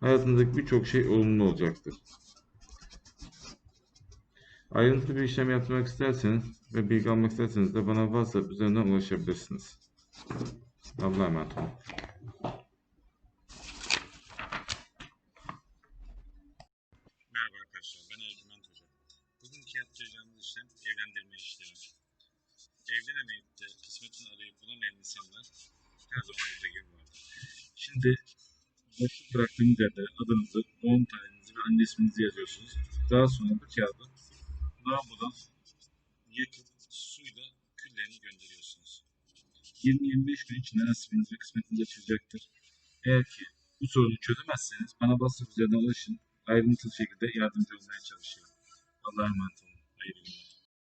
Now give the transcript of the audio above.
hayatınızdaki birçok şey olumlu olacaktır. Ayrıntılı bir işlem yapmak isterseniz ve bilgi almak isterseniz de bana WhatsApp üzerinden ulaşabilirsiniz. Allah'a emanet olun. Merhaba arkadaşlar, ben Ercüment Hoca. Bugünkü yapacağımız işlem evlendirme işlemi. Evlenemeyip de kısmetini arayıp bulamayan insanlar her zaman burada gibi vardır. Şimdi boşluk bıraktığınız yerde adınızı, doğum tarihinizi ve anne isminizi yazıyorsunuz. Daha sonra bu kağıdı lavabodan yakıp suyla küllerini gönderiyorsunuz. 20-25 gün içinde nasibiniz ve kısmetiniz açılacaktır. Eğer ki bu sorunu çözemezseniz bana WhatsApp üzerinden ulaşın ayrıntılı şekilde yardımcı olmaya çalışıyorum. Allah'a emanet olun. Hayırlı günler.